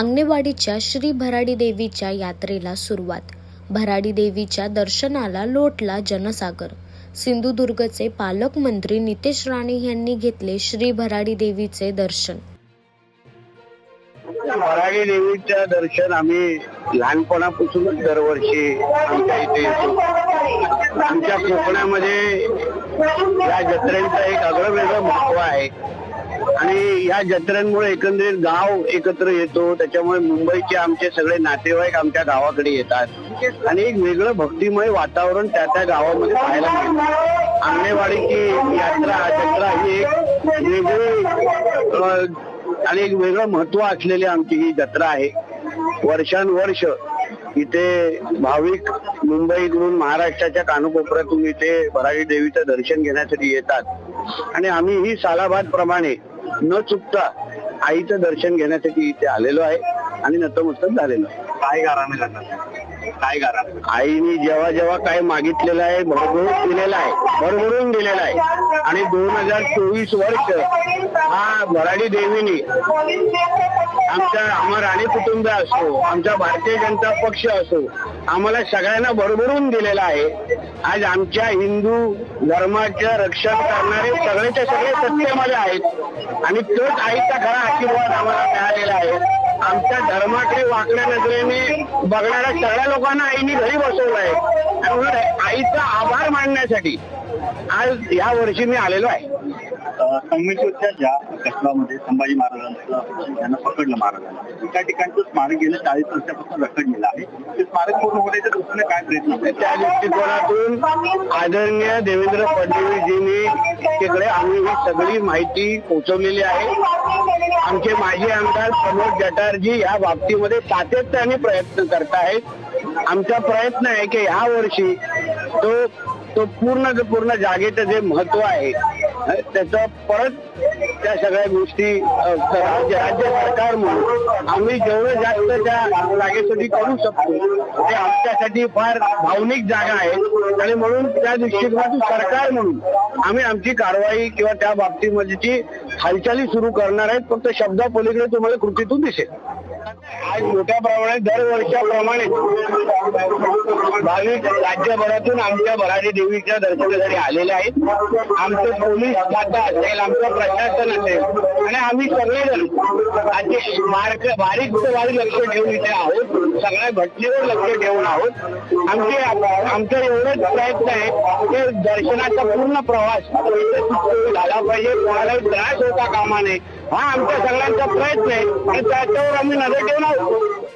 आंगणेवाडीच्या श्री भराडी देवीच्या यात्रेला सुरुवात. भराडी देवीच्या दर्शनाला लोटला जनसागर. सिंधुदुर्गचे पालकमंत्री नितेश राणे यांनी घेतले श्री भराडी देवीचे दर्शन. भराडी देवीचं दर्शन आम्ही लहानपणापासूनच दरवर्षी आमच्या इथे येतो. आमच्या कोकणामध्ये या जत्रेचं एक आगळं वेगळं महत्त्व आहे. आणि या जत्रेमुळे एकंदरीत गाव एकत्र येतो. त्याच्यामुळे मुंबईचे आमचे सगळे नातेवाईक आमच्या गावाकडे येतात. आणि एक वेगळं भक्तिमय वातावरण त्या त्या गावामध्ये पाहायला मिळतं. आंगणेवाडीची यात्रा जत्रा ही एक वेगळी आणि एक वेगळं महत्त्व असलेली आमची ही जत्रा आहे. वर्षानुवर्ष इथे भाविक मुंबईकडून महाराष्ट्राच्या कानकोपऱ्यातून इथे भराडी देवीचं दर्शन घेण्यासाठी येतात. आणि आम्ही ही सालाबाद प्रमाणे न चुकता आईचं दर्शन घेण्यासाठी इथे आलेलो आहे आणि नतमस्तक झालेलो आहे. काय गाराने काय गाराने आईने जेव्हा जेव्हा काय मागितलेलं आहे भरभरून दिलेलं आहे भरभरून दिलेलं आहे. आणि दोन हजार चोवीस वर्ष हा भराडी देवीने आमच्या आम्हा राणे कुटुंब असो आमचा भारतीय जनता पक्ष असो आम्हाला सगळ्यांना भरभरून दिलेला आहे. आज आमच्या हिंदू धर्माच्या रक्षण करणारे सगळेच्या सगळे सत्तेमध्ये आहेत. आणि तोच आईचा खरा आशीर्वाद आम्हाला मिळालेला आहे. आमच्या धर्माकडे वाकड्या नजरेने बघणाऱ्या सगळ्या लोकांना आईने घरी बसवलं आहे. आणि आईचा आभार मानण्यासाठी आज या वर्षी मी आलेलो आहे. संगमेश्वरच्या ज्या कचरामध्ये संभाजी महाराजांचं त्यांना पकडलं महाराजांना त्या ठिकाणचं स्मारक गेल्या चाळीस वर्षापासून रखडलेलं आहे. ते स्मारक पूर्ण होण्याच्या दृष्टीने काय प्रयत्न त्या दृष्टिकोनातून आदरणीय देवेंद्र फडणवीसजींनी तिकडे आम्ही ही सगळी माहिती पोहोचवलेली आहे. आमचे माजी आमदार प्रमोद जटारजी या बाबतीमध्ये सातत्याने प्रयत्न करत आहेत आमचा प्रयत्न आहे की ह्या वर्षी तो तो पूर्ण पूर्ण जागेचं जे महत्त्व आहे त्याचं परत त्या सगळ्या गोष्टी राज्य सरकार म्हणून आम्ही जेवढं जास्त त्या जागेसाठी करू शकतो ते आमच्यासाठी फार भावनिक जागा आहे. आणि म्हणून त्या दृष्टिकोनातून सरकार म्हणून आम्ही आमची कारवाई किंवा त्या बाबतीमध्ये हालचाली सुरू करणार आहेत. फक्त शब्दापलीकडे तुम्हाला कृतीतून दिसेल. आज मोठ्या प्रमाणात दरवर्षाप्रमाणे भाविक राज्यभरातून आमच्या भराडी देवीच्या दर्शनासाठी आलेले आहेत. आमचे पोलीस असेल आमचं प्रशासन असेल. आणि आम्ही सगळेजण आजचे मार्ग बारीक बारीक लक्ष ठेवून इथे आहोत. सगळ्या घटनेवर लक्ष ठेवून आहोत. आमचे आमचं एवढंच प्रयत्न आहे की दर्शनाचा पूर्ण प्रवास झाला पाहिजे. कोणालाही त्रास होता कामा नये. हा आमच्या सगळ्यांचा प्रयत्न आहे. आणि त्याच्यावर आम्ही नजर ठेवून आहोत.